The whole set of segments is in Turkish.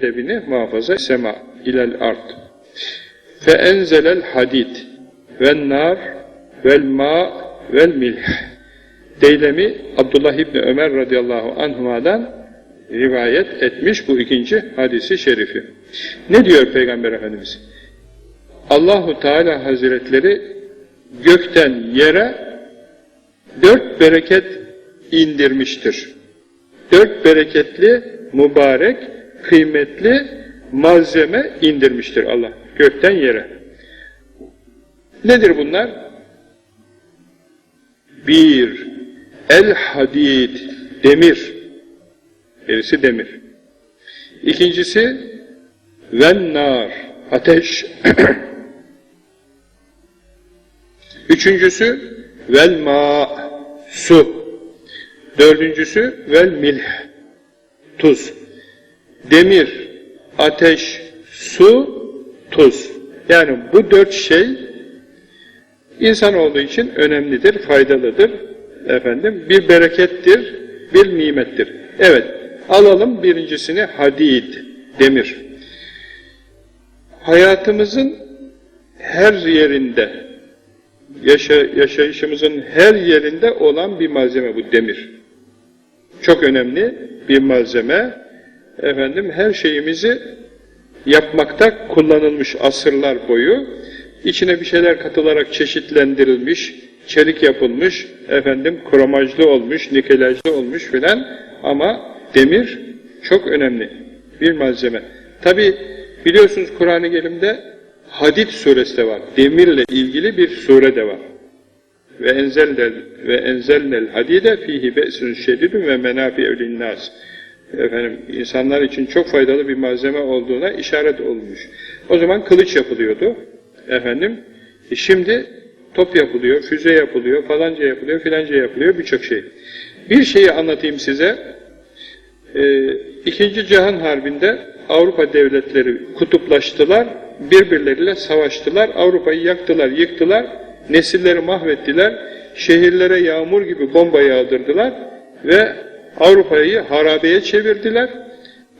edebini muhafaza sema ilel ard. Fe enzelel hadid vel nar vel ma vel milh. Deylemi Abdullah İbni Ömer radıyallahu anhuma'dan rivayet etmiş bu ikinci hadisi şerifi. Ne diyor Peygamber Efendimiz? Allahu Teala Hazretleri gökten yere dört bereket indirmiştir. Dört bereketli, mübarek, kıymetli malzeme indirmiştir Allah gökten yere. Nedir bunlar? Bir, el hadid, demir. Birisi demir. İkincisi, ven nar, ateş. Üçüncüsü, vel ma, su. Dördüncüsü, vel milh, tuz. Demir, ateş, su, tuz. Yani bu dört şey insan olduğu için önemlidir, faydalıdır. Efendim, bir berekettir, bir nimettir. Evet, alalım birincisini hadid, demir. Hayatımızın her yerinde, yaşa, yaşayışımızın her yerinde olan bir malzeme bu demir. Çok önemli bir malzeme. Efendim, her şeyimizi yapmakta kullanılmış asırlar boyu. İçine bir şeyler katılarak çeşitlendirilmiş, çelik yapılmış, efendim kromajlı olmuş, nikelajlı olmuş filan ama demir çok önemli bir malzeme. Tabi biliyorsunuz Kur'an-ı Kerim'de Hadid suresi de var. Demirle ilgili bir sure de var. Ve enzelnel ve enzelnel hadide fihi be'sun şedidun ve menafi'u linnas. Efendim insanlar için çok faydalı bir malzeme olduğuna işaret olmuş. O zaman kılıç yapılıyordu. Efendim e şimdi top yapılıyor, füze yapılıyor, falanca yapılıyor, filanca yapılıyor, birçok şey. Bir şeyi anlatayım size. Ee, İkinci Cihan Harbi'nde Avrupa devletleri kutuplaştılar, birbirleriyle savaştılar, Avrupa'yı yaktılar, yıktılar, nesilleri mahvettiler, şehirlere yağmur gibi bomba yağdırdılar ve Avrupa'yı harabeye çevirdiler,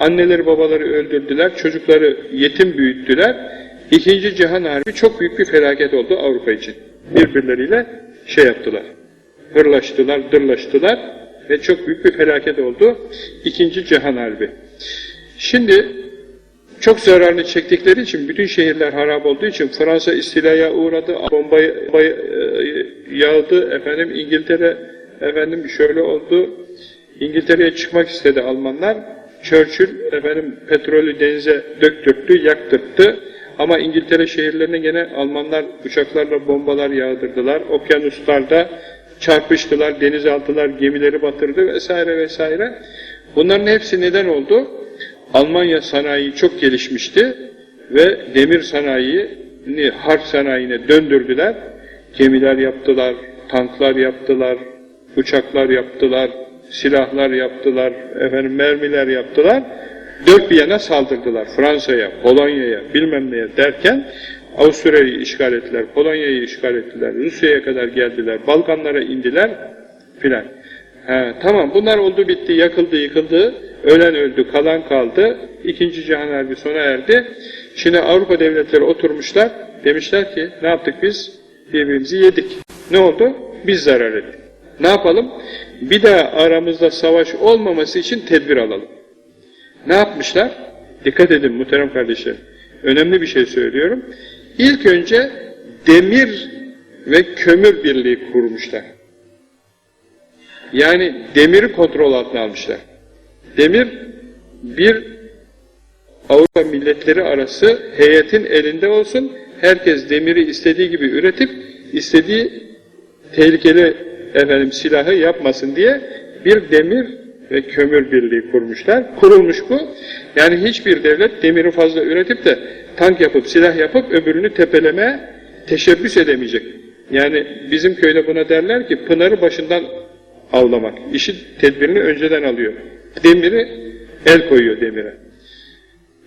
anneleri babaları öldürdüler, çocukları yetim büyüttüler. İkinci Cihan Harbi çok büyük bir felaket oldu Avrupa için. Birbirleriyle şey yaptılar, hırlaştılar, dırlaştılar ve çok büyük bir felaket oldu İkinci Cihan Harbi. Şimdi çok zararını çektikleri için, bütün şehirler harap olduğu için Fransa istilaya uğradı, bomba yağdı, efendim İngiltere efendim şöyle oldu, İngiltere'ye çıkmak istedi Almanlar. Churchill efendim petrolü denize döktürttü, yaktırttı. Ama İngiltere şehirlerine gene Almanlar uçaklarla bombalar yağdırdılar. Okyanuslarda çarpıştılar, denizaltılar gemileri batırdı vesaire vesaire. Bunların hepsi neden oldu? Almanya sanayi çok gelişmişti ve demir sanayini harp sanayine döndürdüler. Gemiler yaptılar, tanklar yaptılar, uçaklar yaptılar, silahlar yaptılar, efendim mermiler yaptılar. Dört bir yana saldırdılar. Fransa'ya, Polonya'ya, bilmem neye derken Avusturya'yı işgal ettiler, Polonya'yı işgal ettiler, Rusya'ya kadar geldiler, Balkanlara indiler filan. Tamam bunlar oldu bitti, yakıldı yıkıldı, ölen öldü, kalan kaldı, İkinci Cihan Harbi sona erdi. Şimdi Avrupa devletleri oturmuşlar, demişler ki ne yaptık biz? Birbirimizi yedik. Ne oldu? Biz zarar ettik. Ne yapalım? Bir daha aramızda savaş olmaması için tedbir alalım. Ne yapmışlar? Dikkat edin muhterem kardeşlerim. Önemli bir şey söylüyorum. İlk önce demir ve kömür birliği kurmuşlar. Yani demiri kontrol altına almışlar. Demir bir Avrupa milletleri arası heyetin elinde olsun. Herkes demiri istediği gibi üretip istediği tehlikeli efendim silahı yapmasın diye bir demir ve kömür birliği kurmuşlar. Kurulmuş bu. Yani hiçbir devlet demiri fazla üretip de tank yapıp, silah yapıp öbürünü tepeleme teşebbüs edemeyecek. Yani bizim köyde buna derler ki pınarı başından avlamak. İşi tedbirini önceden alıyor. Demiri el koyuyor demire.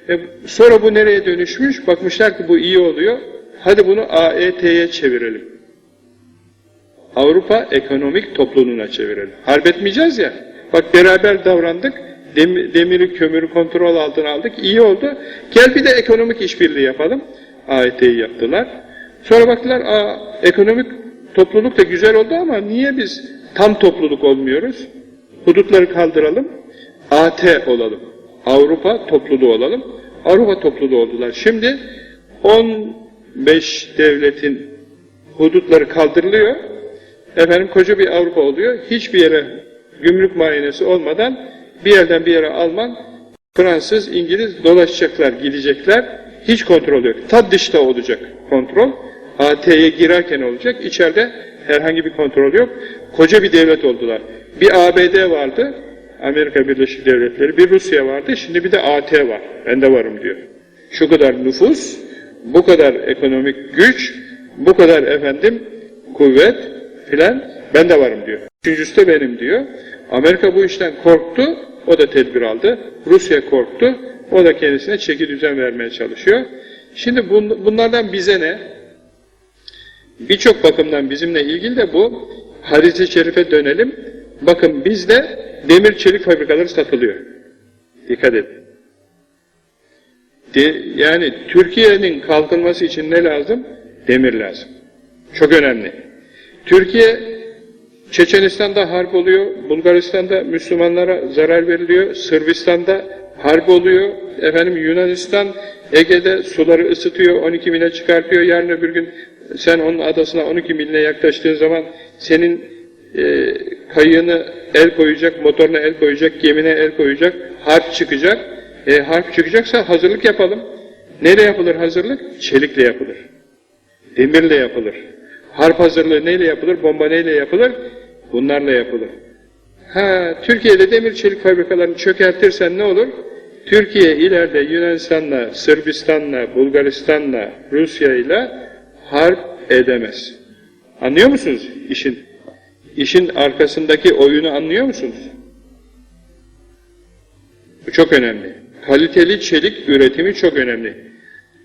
E sonra bu nereye dönüşmüş? Bakmışlar ki bu iyi oluyor. Hadi bunu AET'ye çevirelim. Avrupa Ekonomik Topluluğuna çevirelim. Harp etmeyeceğiz ya. Bak beraber davrandık, Dem- demiri, kömürü kontrol altına aldık. İyi oldu. Gel bir de ekonomik işbirliği yapalım. AET'yi yaptılar. Sonra baktılar, aa, ekonomik topluluk da güzel oldu ama niye biz tam topluluk olmuyoruz? Hudutları kaldıralım, AT olalım. Avrupa topluluğu olalım. Avrupa topluluğu oldular. Şimdi 15 devletin hudutları kaldırılıyor. Efendim koca bir Avrupa oluyor. Hiçbir yere gümrük muayenesi olmadan bir yerden bir yere Alman, Fransız, İngiliz dolaşacaklar, gidecekler. Hiç kontrol yok. Ta dışta olacak kontrol. AT'ye girerken olacak. İçeride herhangi bir kontrol yok. Koca bir devlet oldular. Bir ABD vardı, Amerika Birleşik Devletleri, bir Rusya vardı, şimdi bir de AT var. Ben de varım diyor. Şu kadar nüfus, bu kadar ekonomik güç, bu kadar efendim kuvvet filan ben de varım diyor. Üçüncüsü de benim diyor. Amerika bu işten korktu, o da tedbir aldı. Rusya korktu, o da kendisine çeki düzen vermeye çalışıyor. Şimdi bun- bunlardan bize ne? Birçok bakımdan bizimle ilgili de bu. Hadis-i şerife dönelim. Bakın bizde demir çelik fabrikaları satılıyor. Dikkat edin. De, yani Türkiye'nin kalkınması için ne lazım? Demir lazım. Çok önemli. Türkiye Çeçenistan'da harp oluyor, Bulgaristan'da Müslümanlara zarar veriliyor, Sırbistan'da harp oluyor, efendim Yunanistan Ege'de suları ısıtıyor, 12 mile çıkartıyor, yarın öbür gün sen onun adasına 12 miline yaklaştığın zaman senin e, kayığını el koyacak, motoruna el koyacak, gemine el koyacak, harp çıkacak. E, harp çıkacaksa hazırlık yapalım. Neyle yapılır hazırlık? Çelikle yapılır. Demirle yapılır. Harp hazırlığı neyle yapılır? Bomba neyle yapılır? Bunlarla yapılır. Ha, Türkiye'de demir çelik fabrikalarını çökertirsen ne olur? Türkiye ileride Yunanistan'la, Sırbistan'la, Bulgaristan'la, Rusya'yla harp edemez. Anlıyor musunuz işin? İşin arkasındaki oyunu anlıyor musunuz? Bu çok önemli. Kaliteli çelik üretimi çok önemli.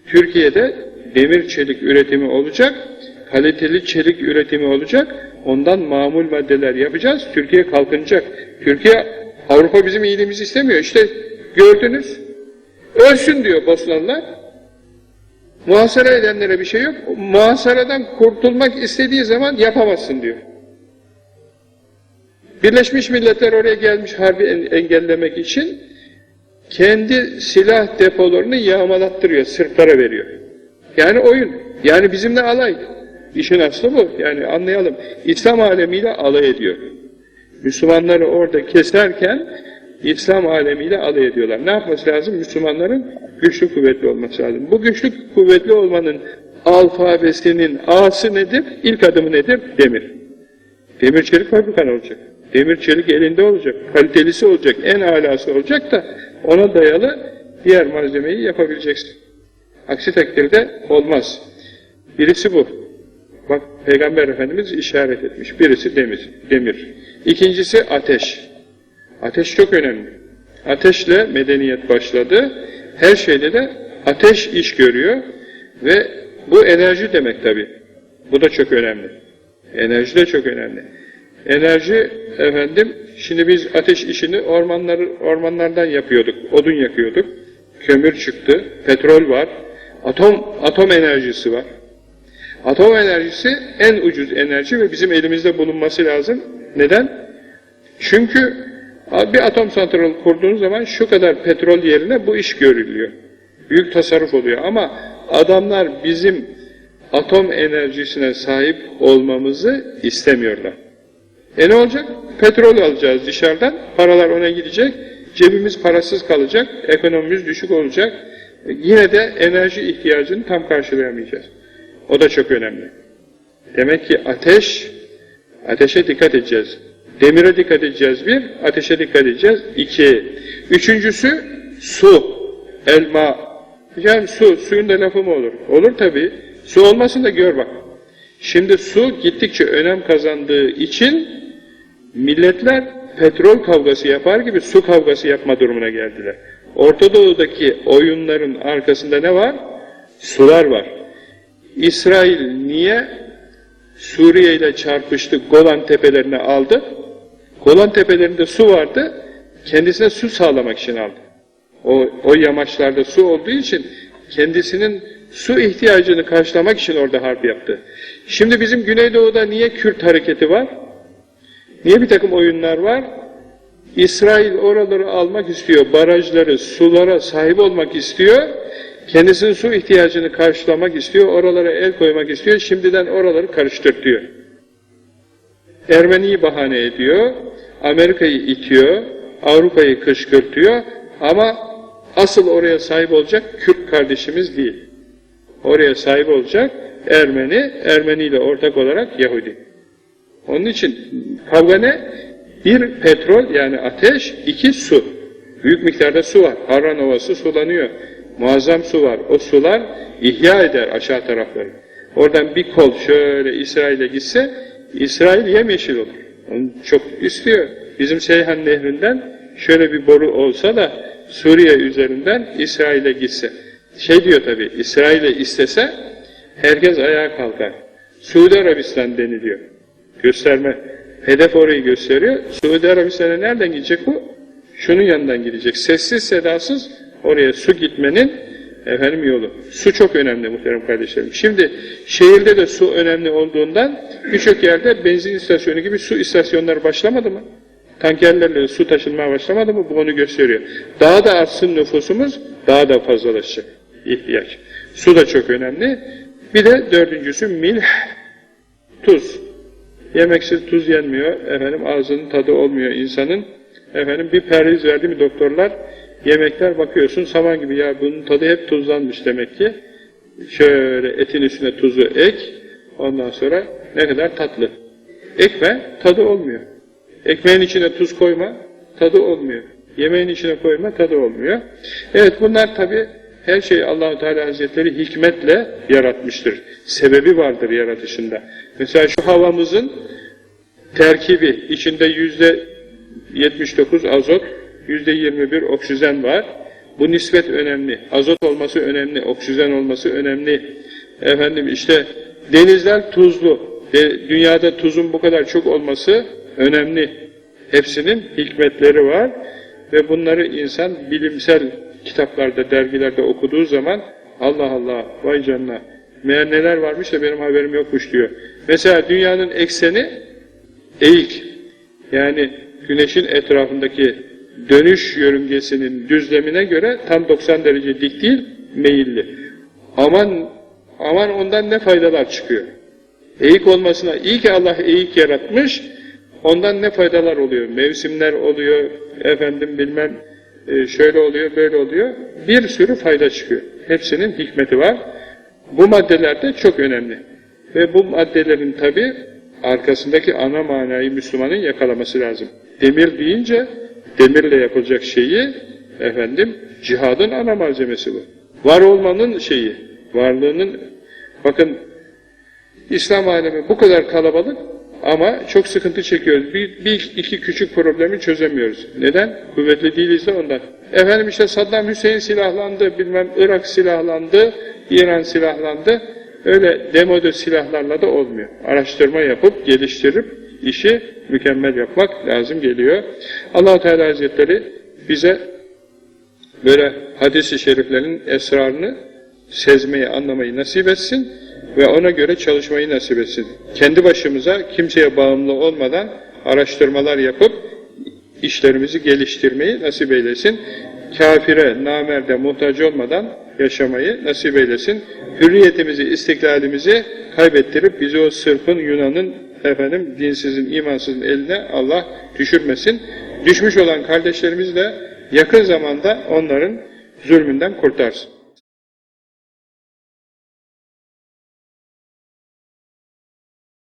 Türkiye'de demir çelik üretimi olacak, kaliteli çelik üretimi olacak, ondan mamul maddeler yapacağız, Türkiye kalkınacak. Türkiye, Avrupa bizim iyiliğimizi istemiyor. İşte gördünüz, ölsün diyor Bosnalılar. Muhasara edenlere bir şey yok. Muhasaradan kurtulmak istediği zaman yapamazsın diyor. Birleşmiş Milletler oraya gelmiş harbi en- engellemek için kendi silah depolarını yağmalattırıyor, Sırplara veriyor. Yani oyun, yani bizimle alay. İşin aslı bu, yani anlayalım. İslam alemiyle alay ediyor. Müslümanları orada keserken İslam alemiyle alay ediyorlar. Ne yapması lazım? Müslümanların güçlü kuvvetli olması lazım. Bu güçlü kuvvetli olmanın alfabesinin A'sı nedir? İlk adımı nedir? Demir. Demir çelik fabrikan olacak. Demir çelik elinde olacak. Kalitelisi olacak. En alası olacak da ona dayalı diğer malzemeyi yapabileceksin. Aksi takdirde olmaz. Birisi bu. Bak Peygamber Efendimiz işaret etmiş. Birisi demir. demir. İkincisi ateş. Ateş çok önemli. Ateşle medeniyet başladı. Her şeyde de ateş iş görüyor ve bu enerji demek tabi. Bu da çok önemli. Enerji de çok önemli. Enerji efendim şimdi biz ateş işini ormanları ormanlardan yapıyorduk. Odun yakıyorduk. Kömür çıktı, petrol var. Atom atom enerjisi var. Atom enerjisi en ucuz enerji ve bizim elimizde bulunması lazım. Neden? Çünkü bir atom santral kurduğunuz zaman şu kadar petrol yerine bu iş görülüyor. Büyük tasarruf oluyor ama adamlar bizim atom enerjisine sahip olmamızı istemiyorlar. E ne olacak? Petrol alacağız dışarıdan, paralar ona gidecek, cebimiz parasız kalacak, ekonomimiz düşük olacak. Yine de enerji ihtiyacını tam karşılayamayacağız. O da çok önemli. Demek ki ateş, ateşe dikkat edeceğiz. Demire dikkat edeceğiz bir, ateşe dikkat edeceğiz iki. Üçüncüsü su, elma. Yani su, suyun da lafı mı olur? Olur tabii. Su olmasın da gör bak. Şimdi su gittikçe önem kazandığı için milletler petrol kavgası yapar gibi su kavgası yapma durumuna geldiler. Orta Doğu'daki oyunların arkasında ne var? Sular var. İsrail niye Suriye ile çarpıştı, Golan tepelerini aldı? Golan tepelerinde su vardı, kendisine su sağlamak için aldı. O, o yamaçlarda su olduğu için kendisinin su ihtiyacını karşılamak için orada harp yaptı. Şimdi bizim Güneydoğu'da niye Kürt hareketi var? Niye bir takım oyunlar var? İsrail oraları almak istiyor, barajları, sulara sahip olmak istiyor, kendisinin su ihtiyacını karşılamak istiyor, oralara el koymak istiyor, şimdiden oraları karıştırtıyor. Ermeni'yi bahane ediyor, Amerika'yı itiyor, Avrupa'yı kışkırtıyor ama asıl oraya sahip olacak Kürt kardeşimiz değil. Oraya sahip olacak Ermeni, Ermeni ile ortak olarak Yahudi. Onun için kavga ne? Bir petrol yani ateş, iki su. Büyük miktarda su var. Harran Ovası sulanıyor. Muazzam su var. O sular ihya eder aşağı tarafları. Oradan bir kol şöyle İsrail'e gitse, İsrail yemyeşil olur. Onu çok istiyor. Bizim Seyhan Nehri'nden şöyle bir boru olsa da Suriye üzerinden İsrail'e gitse. Şey diyor tabi, İsrail'e istese herkes ayağa kalkar. Suudi Arabistan deniliyor. Gösterme. Hedef orayı gösteriyor. Suudi Arabistan'a nereden gidecek bu? Şunun yanından gidecek. Sessiz sedasız oraya su gitmenin efendim yolu. Su çok önemli muhterem kardeşlerim. Şimdi şehirde de su önemli olduğundan birçok yerde benzin istasyonu gibi su istasyonları başlamadı mı? Tankerlerle su taşınmaya başlamadı mı? Bu onu gösteriyor. Daha da artsın nüfusumuz, daha da fazlalaşacak ihtiyaç. Su da çok önemli. Bir de dördüncüsü milh, tuz. Yemeksiz tuz yenmiyor, efendim ağzının tadı olmuyor insanın. Efendim bir perhiz verdi mi doktorlar, yemekler bakıyorsun saman gibi ya bunun tadı hep tuzlanmış demek ki. Şöyle etin üstüne tuzu ek, ondan sonra ne kadar tatlı. Ekme, tadı olmuyor. Ekmeğin içine tuz koyma, tadı olmuyor. Yemeğin içine koyma, tadı olmuyor. Evet bunlar tabi her şeyi Allahu Teala Hazretleri hikmetle yaratmıştır. Sebebi vardır yaratışında. Mesela şu havamızın terkibi içinde yüzde 79 azot, yüzde 21 oksijen var. Bu nispet önemli. Azot olması önemli, oksijen olması önemli. Efendim işte denizler tuzlu. De, dünyada tuzun bu kadar çok olması önemli. Hepsinin hikmetleri var ve bunları insan bilimsel kitaplarda, dergilerde okuduğu zaman Allah Allah, vay canına, meğer neler varmış da benim haberim yokmuş diyor. Mesela dünyanın ekseni eğik. Yani güneşin etrafındaki dönüş yörüngesinin düzlemine göre tam 90 derece dik değil, meyilli. Aman, aman ondan ne faydalar çıkıyor. Eğik olmasına, iyi ki Allah eğik yaratmış, ondan ne faydalar oluyor? Mevsimler oluyor, efendim bilmem e, şöyle oluyor, böyle oluyor. Bir sürü fayda çıkıyor. Hepsinin hikmeti var. Bu maddeler de çok önemli. Ve bu maddelerin tabi arkasındaki ana manayı Müslümanın yakalaması lazım. Demir deyince demirle yapılacak şeyi efendim cihadın ana malzemesi bu. Var olmanın şeyi, varlığının bakın İslam alemi bu kadar kalabalık ama çok sıkıntı çekiyoruz. Bir, bir iki küçük problemi çözemiyoruz. Neden? Kuvvetli değiliz de ondan. Efendim işte Saddam Hüseyin silahlandı, bilmem Irak silahlandı, İran silahlandı. Öyle demode silahlarla da olmuyor. Araştırma yapıp, geliştirip işi mükemmel yapmak lazım geliyor. allah Teala Hazretleri bize böyle hadis-i şeriflerin esrarını sezmeyi, anlamayı nasip etsin ve ona göre çalışmayı nasip etsin. Kendi başımıza kimseye bağımlı olmadan araştırmalar yapıp işlerimizi geliştirmeyi nasip eylesin. Kafire, namerde muhtaç olmadan yaşamayı nasip eylesin. Hürriyetimizi, istiklalimizi kaybettirip bizi o sırfın, Yunan'ın, efendim dinsizin, imansızın eline Allah düşürmesin. Düşmüş olan kardeşlerimiz de yakın zamanda onların zulmünden kurtarsın.